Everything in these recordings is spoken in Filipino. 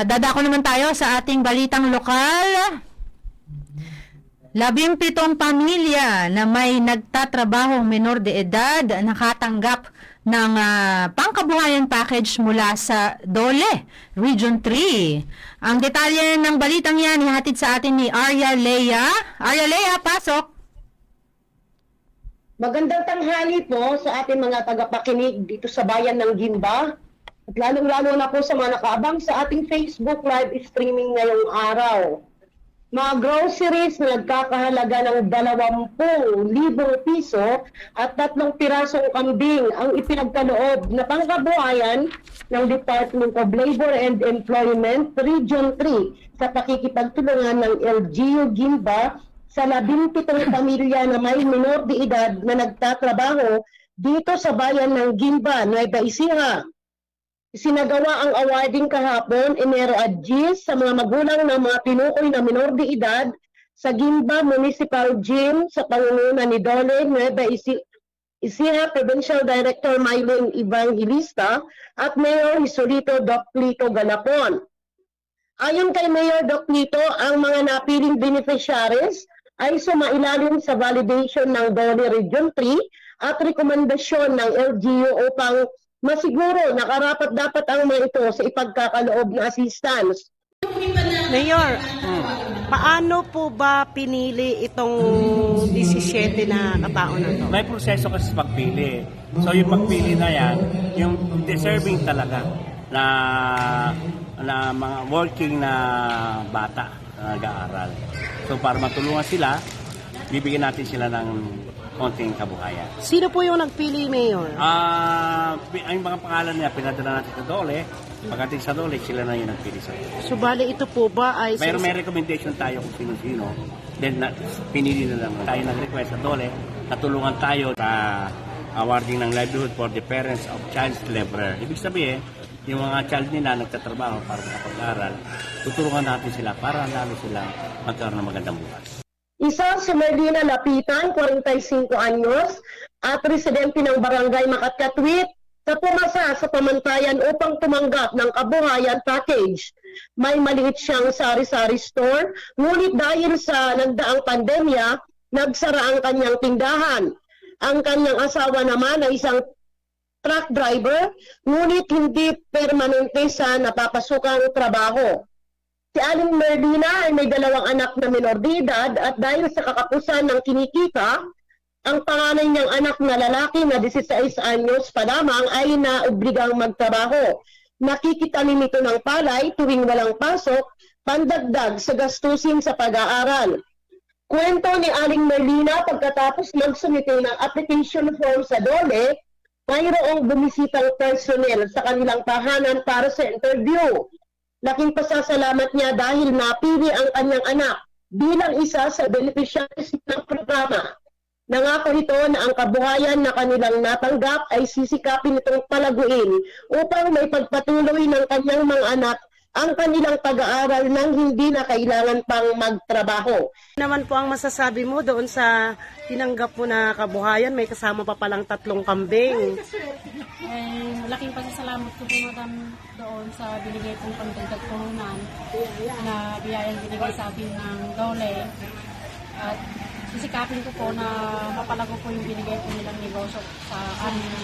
Ah, dadako naman tayo sa ating balitang lokal. Labimpitong pamilya na may nagtatrabahong menor de edad nakatanggap ng ah, pangkabuhayan package mula sa Dole, Region 3. Ang detalye ng balitang yan ihatid sa atin ni Arya Leia. Arya Leia, pasok! Magandang tanghali po sa ating mga tagapakinig dito sa bayan ng Gimba. At lalong-lalo na po sa mga nakaabang sa ating Facebook live streaming ngayong araw. Mga groceries na nagkakahalaga ng 20,000 piso at tatlong pirasong kambing ang ipinagkaloob na pangkabuhayan ng Department of Labor and Employment Region 3 sa pakikipagtulungan ng LGU Gimba sa labing-pitong pamilya na may minor de edad na nagtatrabaho dito sa bayan ng Gimba, Nueva Ecija. Sinagawa ang awarding kahapon, Enero at Gis, sa mga magulang ng mga tinukoy na minor de edad sa Gimba Municipal Gym sa pangunguna ni Dole Nueva Ecija, Ecija Provincial Director Mylene Evangelista at Mayor Hisolito Doc Lito Galapon. Ayon kay Mayor Doc Lito, ang mga napiling beneficiaries ay sumailalim sa validation ng Dole Region 3 at rekomendasyon ng LGU upang masiguro na karapat dapat ang mga ito sa ipagkakaloob ng assistance. Mayor, paano po ba pinili itong 17 na katao na to? May proseso kasi sa pagpili. So yung pagpili na yan, yung deserving talaga na na mga working na bata na nag-aaral. So para matulungan sila, bibigyan natin sila ng konting kabuhayan. Sino po yung nagpili, Mayor? Ah, ang mga pangalan niya pinadala natin sa Dole. Pagdating sa Dole, sila na yung nagpili sa So, bali ito po ba ay... Mayroon may recommendation tayo kung sino-sino. Then na, pinili na lang tayo nag-request sa Dole. Natulungan tayo sa awarding ng livelihood for the parents of child laborer. Ibig sabihin, yung mga child nila nagtatrabaho para makapag-aral, tutulungan natin sila para lalo sila magkaroon ng magandang buhay. Isa si Merlina Lapitan, 45 anyos, at residente ng barangay Makatkatwit sa pumasa sa pamantayan upang tumanggap ng kabuhayan package. May maliit siyang sari-sari store, ngunit dahil sa nagdaang pandemya, nagsara ang kanyang tindahan. Ang kanyang asawa naman ay isang truck driver, ngunit hindi permanente sa napapasukang trabaho. Si Aling Merlina ay may dalawang anak na minor de edad at dahil sa kakapusan ng kinikita, ang panganay niyang anak na lalaki na 16 anyos pa lamang ay naobligang magtrabaho. Nakikitanim ito ng palay tuwing walang pasok, pandagdag sa gastusin sa pag-aaral. Kwento ni Aling Merlina pagkatapos magsumite ng application form sa DOLE, mayroong bumisitang personnel sa kanilang tahanan para sa interview. Laking pasasalamat niya dahil napili ang kanyang anak bilang isa sa beneficiaries ng programa. Nangako nito na ang kabuhayan na kanilang natanggap ay sisikapin itong palaguin upang may pagpatuloy ng kanyang mga anak ang kanilang pag-aaral nang hindi na kailangan pang magtrabaho. Naman po ang masasabi mo doon sa tinanggap mo na kabuhayan? May kasama pa palang tatlong kambing. Eh, malaking pasasalamat ko po madam doon sa binigay kong pangdagdag puhunan na biyayang binigay sa akin ng Dole. At sisikapin ko po na mapalago po yung binigay po nilang negosyo sa aming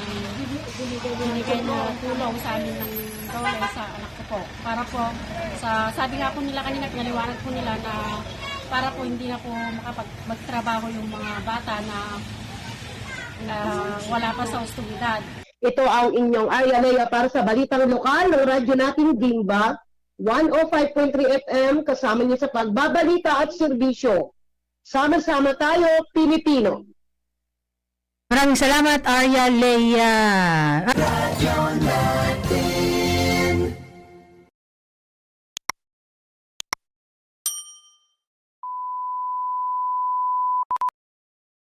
binigay na tulong sa amin ng Dole sa anak ko po. Para po, sa sabi nga po nila kanina, pinaliwanag po nila na para po hindi na po makapag magtrabaho yung mga bata na na wala pa sa ostoridad. Ito ang inyong Arya Lea para sa Balitang Lokal ng radyo natin Gimba, 105.3 FM kasama niyo sa pagbabalita at serbisyo. Sama-sama tayo, Pilipino. Maraming salamat, Arya Leia.